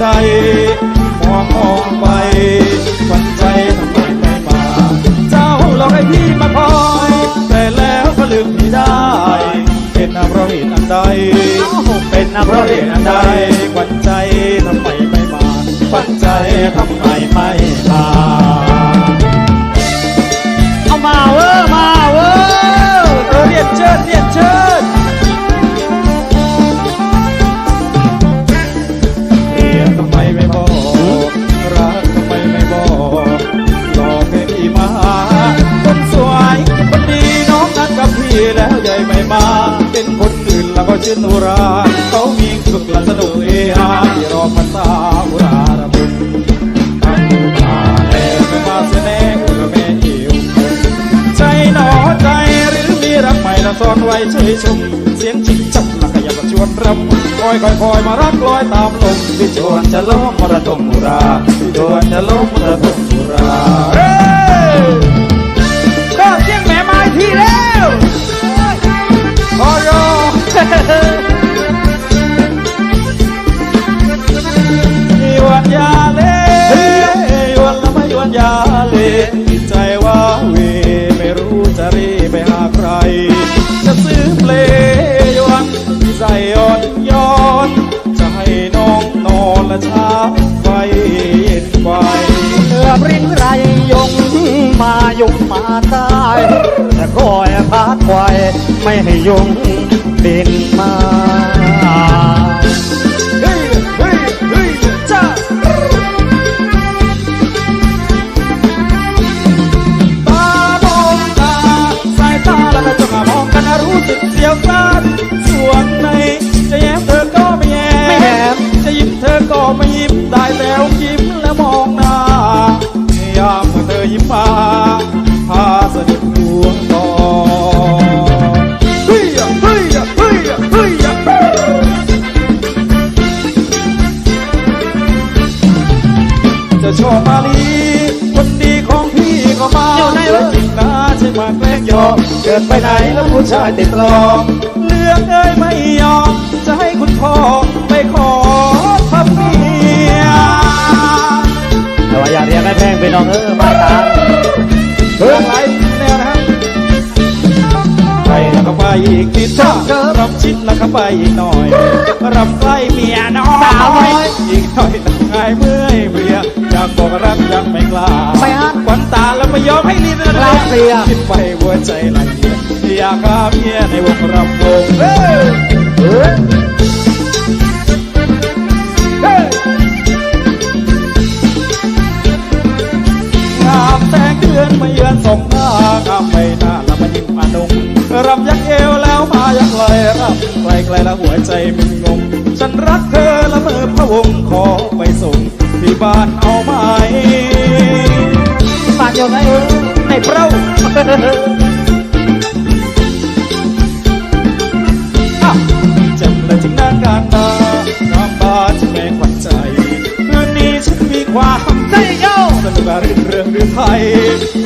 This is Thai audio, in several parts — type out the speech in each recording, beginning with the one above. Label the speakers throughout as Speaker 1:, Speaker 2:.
Speaker 1: ใดมองมองไปหวันใจทำไมไม่มา เจ้าหลอกให้พี่มาคอย แต่แล้วก็ลืมพี่ได้ เป็นเพระเหตุอันใดเป็นเพระเหตุอันใดหวันใจทำไมไม่มาหวันใจทำไมไม่มา
Speaker 2: เอามาเว้อมาเว้อ
Speaker 1: เออเรียนเชิญเรียนเชิญ แล้วใหญ่ไม่มา เป็นคนอื่นแล้วก็ชื่นอุราเขามีสุขและสนุกเอฮาที่รอพันตาอุราระบุตั้งมาแล้วไม่มาแสดงอุระแม่เอวใจหนอใจหรือมีรักใหม่ละซ่อนไว้เฉยชม เสียงจิกจับละขยับมาชวนรำคอยคอยคอยมารักลอยตามลมที่ชวนจะล้มมรดกมุราที่ชวนจะล้มมรดกมุรา ยวนยาเล่หยวนละไม่ยวนยาเล่ใจว่าเวไม่รู้จะรีไปหาใคร จะซื้อเพลงยวนใจอ่อนย้อน จะให้น้องนอนและช้าไฟเย็นไฟ
Speaker 2: เลือบริ้นไร มายุงมาตายแต่คอยพาดควายไม่ให้ยุงบินมา
Speaker 1: เฮ้ยเฮ้ยเฮ้ยจ้าตามองตาสายตาแล้วก็จะมามองกันนะรู้สึกเสียวซ่านส่วนในจะแย้มเธอก็ไม่แย้
Speaker 2: ไม่แย้ม
Speaker 1: จะยิ้มเธอก็ไม่ยิ้มได้แต่ยิ้มแล้วมองหน้า ยามเมื่อเธอยิ้มมาพาสะดุดดวงตอเฮ้ยอะเฮ้ยเฮ้ยเฮ้ยจะชอบมาลีคนดีของพี่ก็มา
Speaker 2: อยู่ไหนวะ
Speaker 1: จริงนะใช่มาแกล้งยอกเกิดไปไหนแล้วผู้ชายติดหลอกเลือกเอ้ยไม่ยอมจะให้คุณพ่อไปขอ
Speaker 2: อย่าเรียกให้แพงไปน้องเออม่ตาม
Speaker 1: เรื่องไรแนวนะครับไปแล้วก็ไปอีกนิดจ้ารำชิดแล้วก็ไปอีกหน่อยรำใกล้เมียน้อย
Speaker 2: สาวน้อย
Speaker 1: อีกหน่อยทำไงเมื่อยเพลียอยากบอกรักยังไม่กล้า
Speaker 2: ไม่ฮัก
Speaker 1: ควันตาแล้วไม่ยอมให้รีบเลย
Speaker 2: กล้าเพลีย
Speaker 1: คิดไปหัวใจละเอียอยากหาเมียในวงรำวงเฮ้ งามแสงเดือนมาเยือนส่งหน้างามใบหน้าล้วมายิ้มอานงรำยักเอวแล้วมายักไหลรำไกลไกลแล้วหัวใจมันงง ฉันรักเธอละเมอพระวงขอไปส่งที่บ้านเอาไหม
Speaker 2: บ้านอยู่ไหนเออในเปร้า
Speaker 1: อะจำเลยถึงหน้าการตาน้ำตาจะแม่ขวัญใจคืนนี้ฉันมีความ สนุกรื่นเรื่องหรือไทย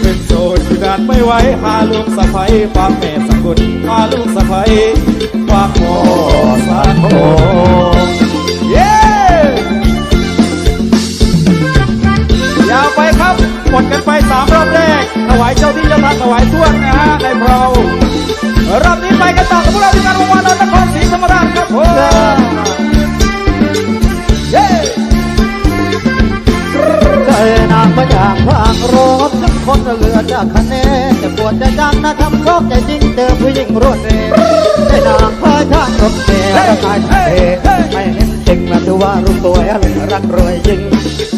Speaker 1: เป็นโสดอยู่นานไม่ไหวพาลูกสะใภ้ฝากแม่สักคนพาลูกสะใภ้ฝากพ่อสักคนเย้ยาวไปครับหมดกันไปสามรอบแรกถวายเจ้าที่เจ้าทางถวายทวดนะฮะในเพรารอบนี้ไปกันต่อกับพวกเราที่งานวงวานนครศรีธรรมราชครับผมา
Speaker 2: งพางรถจนคนเหลือจากคะแนนแต่ปวดใจจังนะทำชอบใจจริงเจอผู้หญิงรวดเร็วใจนางพายทางรถเมล์ร่างกายทะเลไม่เห็นจริงนะดูว่ารู้ตัวอะไรรักรวยจริง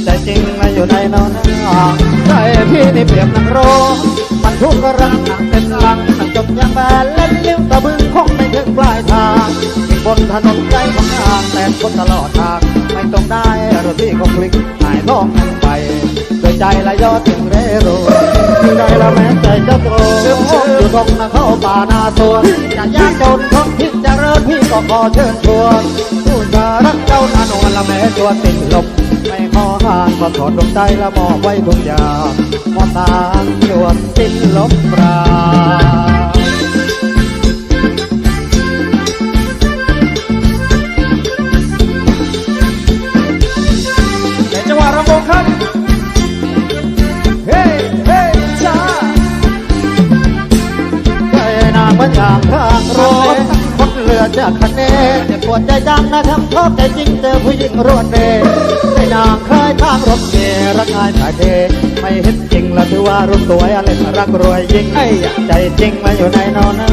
Speaker 2: แต่จริงนะอยู่ในนอนใจพี่นี่เปรียบนักร้องมันทุกข์ก็รักหนักเป็นลังหนักจบยังแบนเล่นลิ้วตะบึงคงไม่ถึงปลายทางบนถนนใจของทางแต่คนตลอดทางไม่ต้องได้รถที่เขาคลิกหายท้องกัน ใจละยอดถึงเรโรใจละแม้ใจจะโตอยู่ตรงนะเข้าป่านาสวนจะยากจนท้องที่จะเริ่มพี่ก็ขอเชิญชวนผู้จะรักเจ้านานวลละแม้ตัวติดลมไม่ขอห่างก็ถอดดวงใจละมอบไว้ทุกอย่างมอตางชวนติดลบปรา จากคะแนนจะปวดใจดำนะทำชอบใจจริงเจอผู้หญิงรวดเร็วให้นางเคยทางรถเมล์รักงายสายเทไม่เห็นจริงล้วถือว่ารุ่นสวยอะไรรักรวยยิ่ง
Speaker 1: ไอ้
Speaker 2: ใจจริงมาอยู่ในนอนนา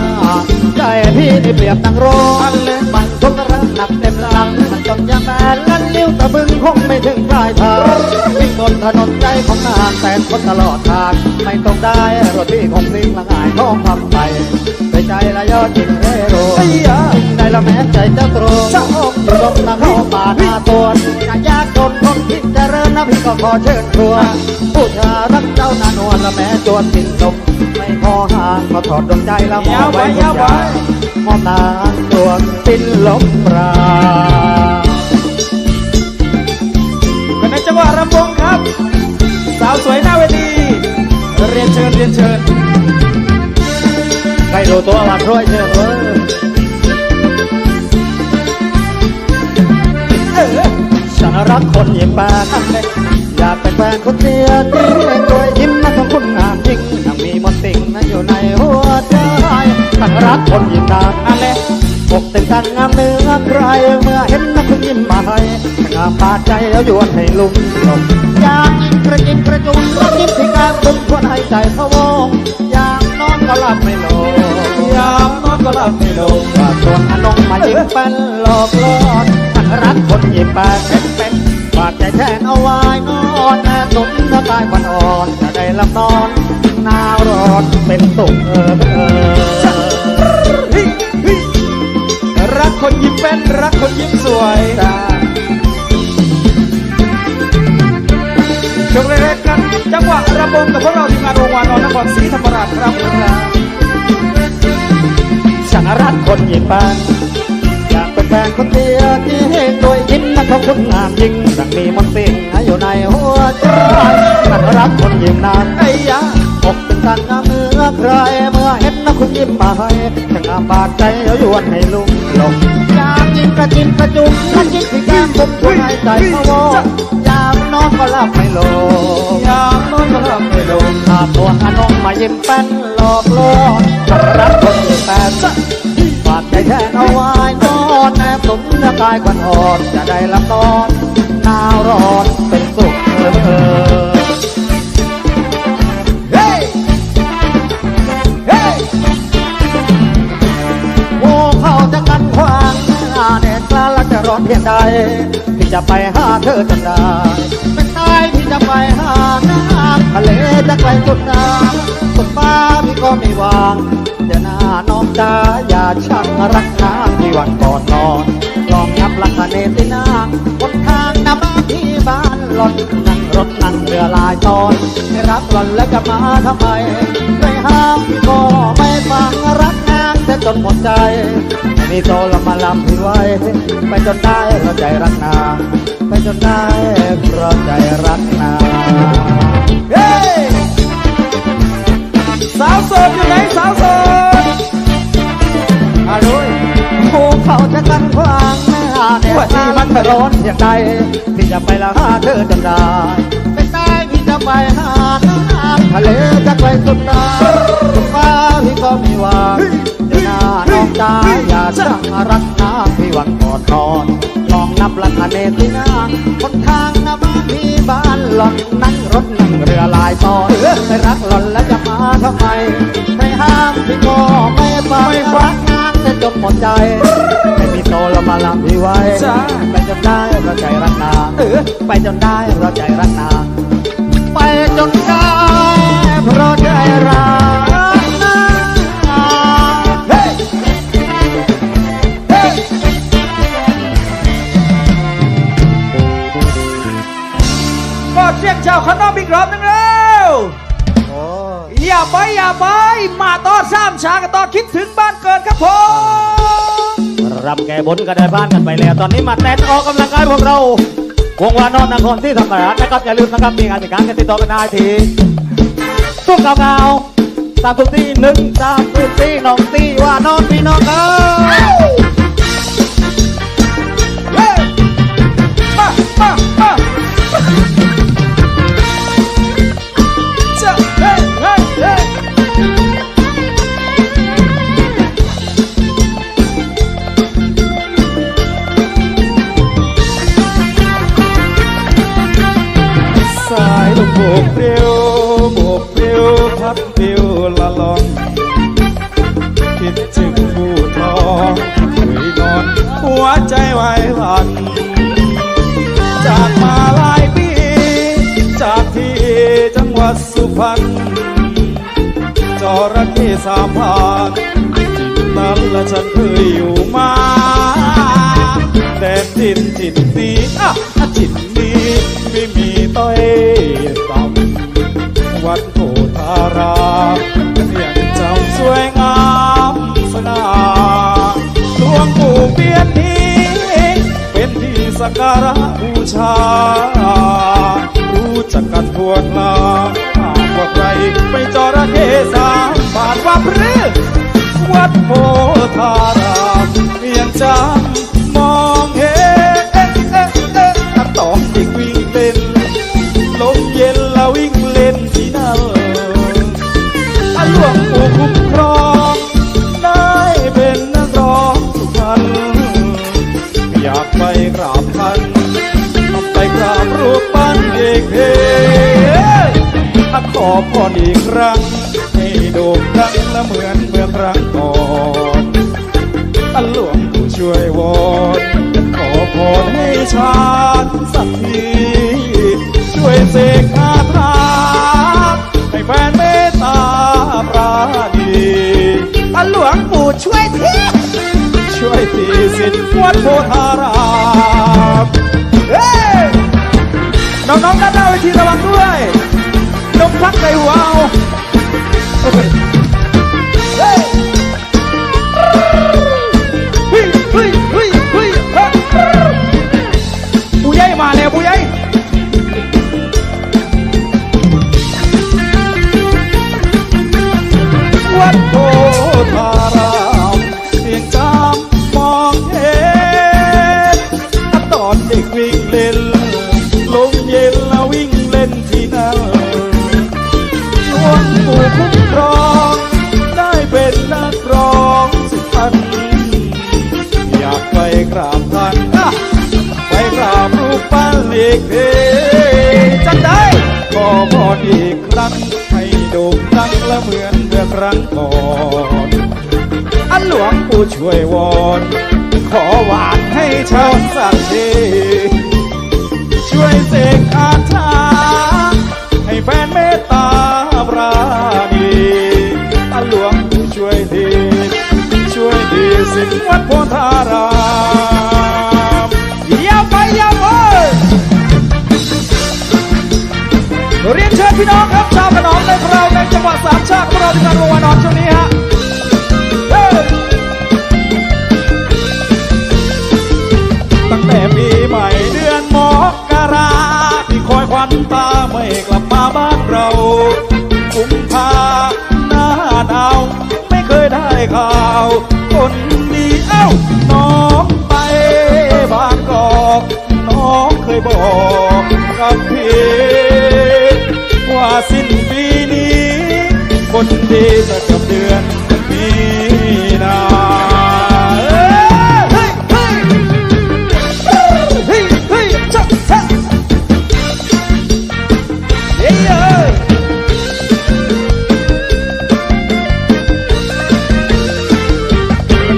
Speaker 2: ใจพี่นี่เปรียบนังร
Speaker 1: อันเลย
Speaker 2: มันทุกรักหนักเต็มหลังมันจนยาแบนลันนิ้วตะบึงคงไม่ถึงปลายทางวิ่งบนถนนใจของนางแสนคนตลอดทางไม่ต้องได้รถที่คงลิงละงายท้องทำไป ใจละยอดจริงเร่ร
Speaker 1: ไอ้ยะ
Speaker 2: ได้ละแม้ใจเจ้าตรงเจ้าอกอยู่ลงตะเข้าป่าหน้าตัวอยากยากจนคนคิดเจริญนะพี่ก็ขอเชิญชวนผู้ชารักเจ้านานวลละแม้จวนสิ้นลมไม่พอห่างก็ถอดดวงใจละมอไว้ทุกอย่างมอบนางดวงสิ้นลมปราณ
Speaker 1: กันในจังหวะรำวงครับ สาวสวยหน้าเวทีเรียนเชิญเรียนเชิญ
Speaker 2: ใครรู้ตัวว่าช่วยเชิญเว้ย
Speaker 1: เออ
Speaker 2: ฉันรักคนยิ้มปานอยากเป็นแฟนคนเดียวที่รวยยิ้มนะของคุณงามจริงยังมีมนติ่งนะอยู่ในหัวใจฉันรักคนยิ้มนาน
Speaker 1: อันเลย
Speaker 2: อกเต็มกันงามเนื้อใครเมื่อเห็นนะคุณยิ้มมาให้งามปาใจแล้วยวนให้ลุ่มลมอยากกระจิมกระจุมรักยิ้มที่กลางตุ้มควรให้ใจพะวงอยากนอนก็หลับไม่
Speaker 1: อนก็หลับไม่ลง
Speaker 2: ว่าตัวอนงมายิ้มเป็นหลอกลอนฉันรักคนยิ้มแปดเป็นเป็นฝากใจแทนเอาไว้นอนแม่ตุนถ้ากายวันอ่อนจะได้ลับนอนหนาวร้อนเป็นสุขเออเออ
Speaker 1: เฮ้ยเฮ้ยรักคนยิ้มเป็นรักคนยิ้มสวย
Speaker 2: จ้า
Speaker 1: ชมเล็กกันจังหวะรำวงกับพวกเราทีมงานโรงวานอนนครศรีธรรมราชครับ
Speaker 2: ฉันรักคนยิ้มแปดอยากเป็นแฟนคนเดียวที่ให้โดยยิ้มนะเขาคุณงามยิ่งดังมีมนต์สิ่งอยู่ในหัวใจฉันรักคนยิ้มนาน
Speaker 1: ไอ้ยะ
Speaker 2: อกเป็นตันงามเมื่อใครเมื่อเห็นนะคุณยิ้มมาให้ช่างงามบาดใจเอายวนให้ลุ่มลงอยากจิ้มกระจิ้มกระจุมนั่นจิ้มที่แก้มผมช่วยให้ใจพะวอ อนก็หลับไม่ลง
Speaker 1: ยามนอนก็หลับไม่ลง
Speaker 2: ถ้าตัวอนงมายิ้มแป้นหลอกล่อฉันรักคนยิ้มแป้นฝากใจแทนเอาไว้นอนแนบสมเนื้อกายควันอ่อนจะได้รับนอนหนาวร้อนเป็นสุขเออเพียงใด จะไปหาเธอจนได้เป็นตายที่จะไปหาน้ำทะเลจะไกลสุดน้ำสุดฟ้าพี่ก็ไม่วางเดี๋ยวหน้าน้องจ้าอย่าช่างรักนางที่วันก่อนนอนลองนับลักเนตินางบนทางน้าบ้านที่บ้านหล่นนั่งรถนั่งเรือลายตอนให้รักหล่อนแล้วจะมาทำไมไปห้ามก็ไม่ฟังรักน จนหมดใจ มีโตละมาลำพี่ไว้ ไปจนได้เพราะใจรักนางไปจนได้เพราะใจรักนาง
Speaker 1: เฮ้ยสาวโสดอยู่ไหนสาวโสด
Speaker 2: อารุยภูเขาจะกันขวางหน้าแดด
Speaker 1: ว่าที่มัน
Speaker 2: ร้อนเพียงใดที่จะไปละหาเธอจนได้เป็น ได้พี่จะไปหาน้ำทะเลจะไกลสุดน้ำสุดฟ้าพี่ก็มีหวางเดี๋ยวหน้าน้องจ้าอย่าช่งรักนางพี่หวังกอดนอนลองนับลักเนตินางคนทางหน้าบ้านพี่บ้านหล่อนนั่งรถนั่งเรือลายตอนไม่รักหล่อนแล้วจะมาทำไมไม่ห้ามพี่ก็ไม่ฟังรักนางแต่จนหมดใจไม่มีโตแล้วมาลำพี่ไว้ไปจนได้เราใจรักนาง
Speaker 1: เออ
Speaker 2: ไปจนได้เราใจรักนาง ไปจนได้เพราะใจรักนาง
Speaker 1: เฮ้ยเฮ้ยก็เสียงชาวขนมอีกรอบหนึงแล้ว
Speaker 2: โอ้
Speaker 1: อย่าไปอย่าไป มาต่อสามชากันต่อคิดถึงบ้านเกิดครับผม
Speaker 2: รำแก้บนก็ได้บ้านกันไปแล้ว ตอนนี้มาเต้นออกกำลังกายพวกเรา วงวานอนนครที่ธรรมราชนะครับอย่าลืมนะครับมีงานมีการกันติดต่อกันได้ทีทุกเก่าๆตามทุกที่หนึ่งตามทุกที่น้องตีว่านอนพี่น้องเอ้ย
Speaker 1: มามามา ปิวละลอนคิดถึงผู้ทองคุยนอน หัวใจไหวหวั่นจากมาหลายปี จากที่จังหวัดสุพรรณจระเข้สามพานจิตนั้นและฉันเคยอยู่มาแต่จิตจิตนี้อะจิตนี้ไม่มีต้อยต่ำวัดโารามยังจำสวยงามสง่าหลวงปู่เปียนนี้ เป็นที่สักการะบูชา รู้จักกันทั่วหน้าหากว่าใครไปจอระเข้สามบาทว่าพรืวัดโพธารามยังจำ ขอพรอีกครั้ง ให้โด่งดังและเหมือนเมื่อครั้งก่อนอันหลวงปู่ช่วยวอนขอพรให้ชาติสักทีช่วยเสกคาถาให้แฟนเมตตาปราณีอันหลวงปู่ช่วยทีช่วยทีสิทธิ์วัดโพธารามเฮ้ยน้องๆด้านหน้าเวทีระวังด้วย พักได้ว้าว อกเทจังได้ขอพรอีกครั้งให้โด่งดังและเหมือนเมื่อครั้งก่อนอันหลวงปู่ช่วยวอนขอหวานให้ชาวสัตว์เทช่วยเสกคาถาให้แฟนเมตตาปราณีอันหลวงปู่ช่วยทีช่วยทีสิทธิ์วัดโพธาราม พี่น้องครับชาวขนอมในเราในจังหวัดสามชาติของเราที่การวันนอนช่วงนี้ฮะเตั้งแต่ปีใหม่เดือนมกราที่คอยควันตาไม่กลับมาบ้านเรากุมภาหน้าหนาวไม่เคยได้ข่าว นดีจะจบเดือนมีนาเฮ้ยเฮ้เฮ้ยเฮ้ยจับจับเฮ้ยเอ้ย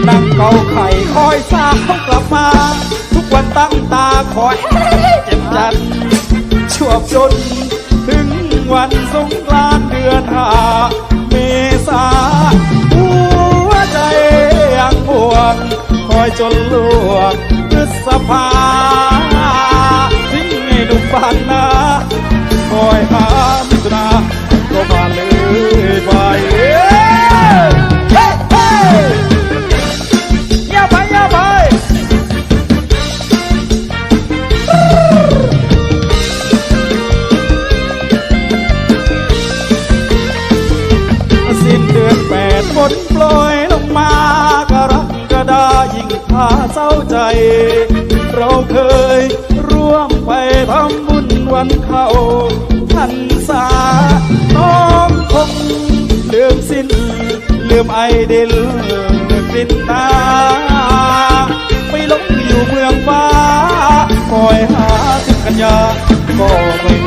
Speaker 1: นั่งเกาไข่คอยสาวกลับมา ทุกวันตั้งตาคอยเจ็บจันชั่วจน ถึงวันสงกรานต์เดือนหา อยจนลวกพฤษภาทิ้งให้หนุ่มบ้านนา เราเคยร่วมไปทำบุญวันเข้าพันษาน้องคงลืมสิ้น ลืมไอเดลลืมปินนาไปหลงอยู่เมืองฟ้าคอยหาถึงกันยาก็ไม่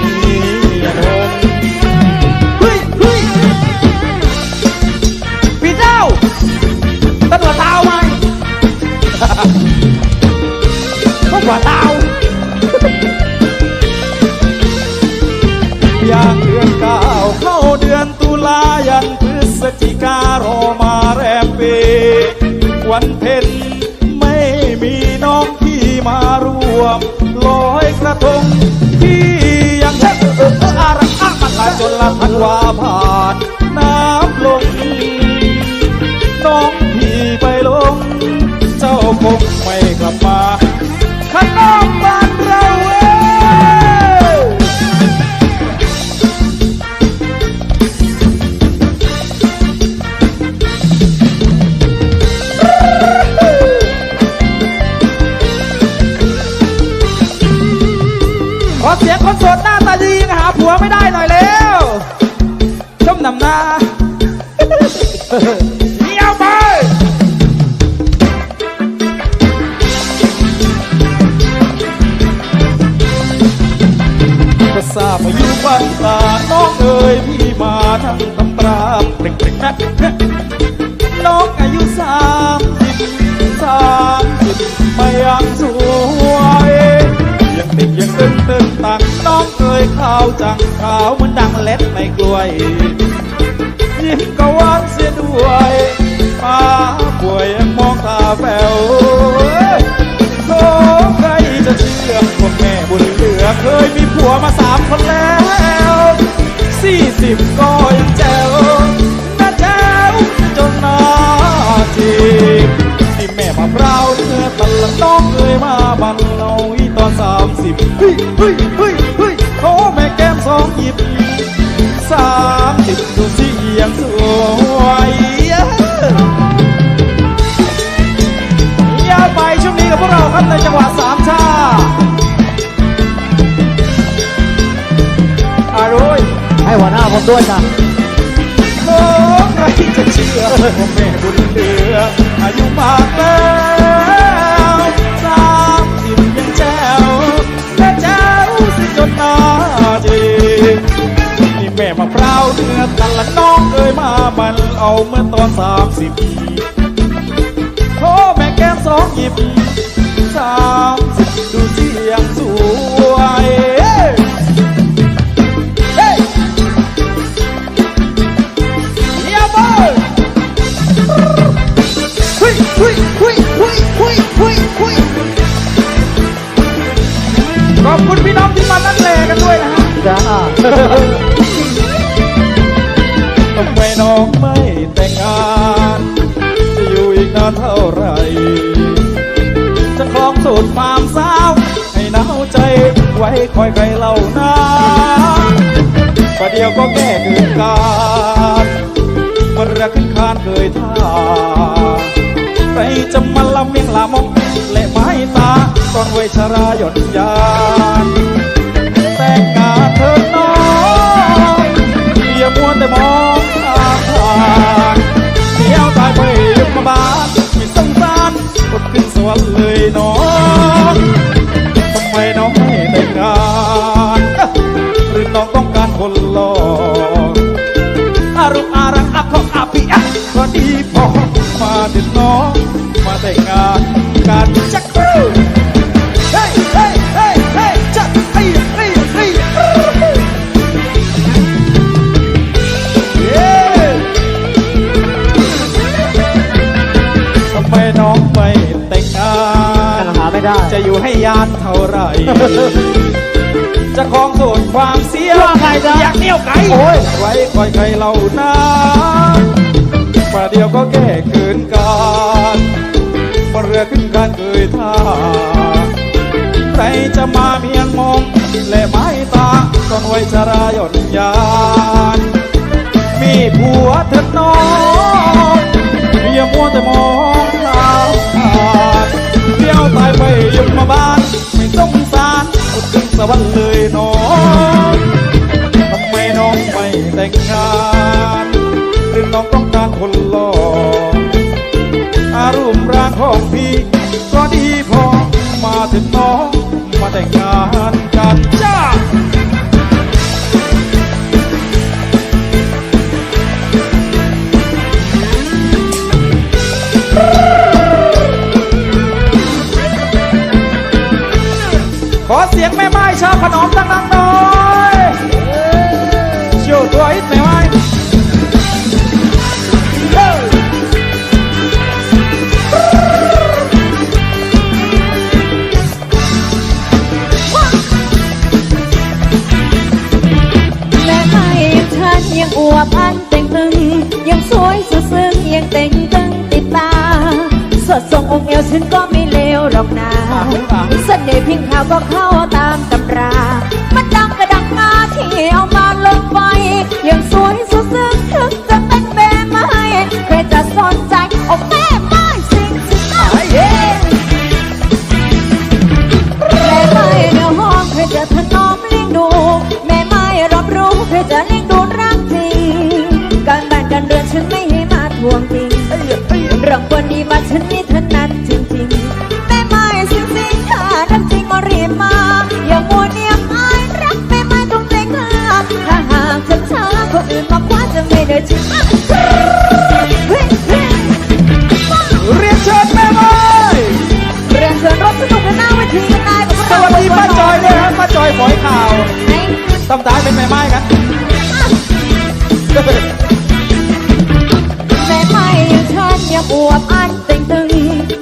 Speaker 1: วันเพ็ญไม่มีน้องพี่มารวมลอยกระทงพี่ยังเช่เออเอออารักอามันลาจนละทันวาผ่านน้ำลงน้องพี่ไปลง เจ้าคงไม่กลับมา ต้องเอ๋ยขาวจังขาวเหมือนดังเล็ดในกล้วย ยิ้มก็หวานเสียด้วยป้าป่วยยังมองตาแป๋วโธ่ใครจะเชื่อว่าแม่บุญเหลือเคยมีผัวมาสามคนแล้วสี่สิบก็ยังแจ๋วน่าแจ๋วจนนาจีบนี่แม่มาพร้าวเนื้อตันละน้องเคยมาบันเอาอีตอนสามสิบเฮ้ยเฮ้ยเฮ้ย สองหยิบสามสิบดูสิยังสวยยาวไปช่วงนี้กับพวกเราครับในจังหวะสามชาอารุย
Speaker 2: ให้หัวหน้าผมด้วยนะ
Speaker 1: โอ้ใครจะเชื่อว่าแม่บุญเหลืออายุมากแล้วาวเนื้อตันละน้องเอ้ยมามันเอาเมื่อตอนสามสิบโอ้แม่แก้มสองหยิบสามสิบดูเสียงสวยเฮ้ยเยี่ยมเลยหุยหุยหุยหุยหุยหุยหุยขอบคุณพี่น้องที่มานั่งเลกันด้วยนะฮะ
Speaker 2: จ้า
Speaker 1: ไม่น้องไม่แต่งงานจะอยู่อีกนานเท่าไหรจะคลองสูตรความสาว ให้หนาวใจไว้คอยใครเล่านาประเดี๋ยวก็แก้เกินการมันรักขึ้นคานเคยท่าใครจะมาลำเมียงลามกและไม้ตาก่อนเวชราหย่อนยานแต่งงานเถิดน้องอย่ามัวแต่มอง บานไม่สงสารกดขึ้นสวรรค์เลยน้องทำไมน้องไม่แต่งงานหรือน้องต้องการคนหล่ออารุอารังอักของอาปีอะก็ดีพอมาเด็ดน้องมาแต่งงาน จะอยู่ให้ยานเท่าไหรจะคลองโสดความเสีย
Speaker 2: ว่าไงจ๊ะ
Speaker 1: อยากเที่ยวไกล
Speaker 2: โอ้ย
Speaker 1: ไว้คอยใครเล่านะประเดี๋ยวก็แก้เกินการบ่เรือขึ้นการเคยท่า ใครจะมาเมียงมองและไม้ตาตอนวัยชราหย่อนยาน มีผัวเถิดน้องอย่ามัวแต่มอง ตายไปยกมาบ้าน ไม่สงสารอุดถึงสวรรค์เลยน้องทำไมน้องไม่แต่งงานหรือน้องต้องการคนหล่ออารมณ์ร่างของพี่ ก็ดีพอมาถึงน้องมาแต่งงานกันจ้า เสียงแม่ไม้ชาวขนมตังๆหน่อยเชียวตัวอิดแม่ไม้
Speaker 3: แม่ไม้ฉันยังอวบอันเต่งตึง ยังสวยสุดซึ้งยังเต่งตึงติดตา สดทรงองค์เอวฉันก็ไม่เลวหรอ
Speaker 1: กนะ
Speaker 3: กินข้าวก็เข้าำ
Speaker 1: ตายเป็นแม่ไม้กัน
Speaker 3: แม่ไม้ยังชันยังอวบอันเต่งตึง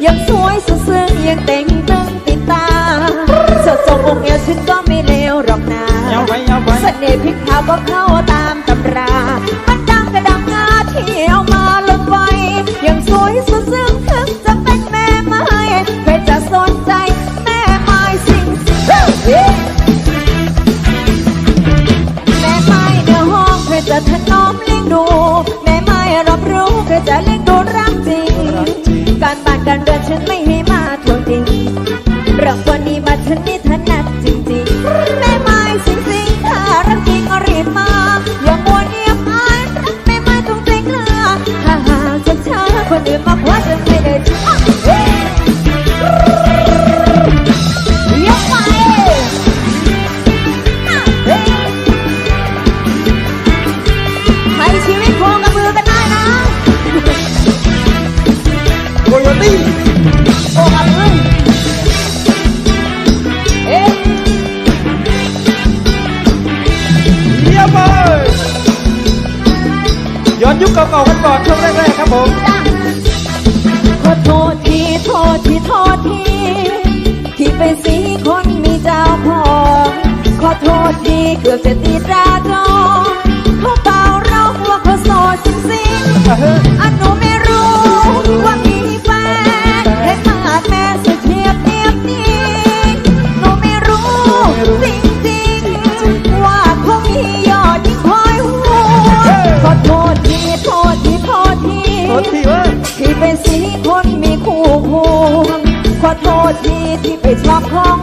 Speaker 3: ยังสวยสุดซึ้งยังเต่งตึงติดตาสดทรงองค์เอวฉันก็ไม่เลวหรอกนะ
Speaker 1: เส
Speaker 3: น่ห์พริกเท้าก็เข้า bạn đang đợi trên mình โทษดีเกือบจะตีตราดองเขาเปล่าเราว่าเขาโสดจริงๆอันหนูไม่รู้ว่ามีแฟนและ
Speaker 1: มา
Speaker 3: ดแม่สุดเทียบเนียบนี้หนูไม่รู้จริงจริงว่าเขามียอดยิ่งคอยหัวขอโทษทีโทษทีโทษทีที่เป็นสีคนมีคู่หวงขอโทษทีที่ไปชอบของ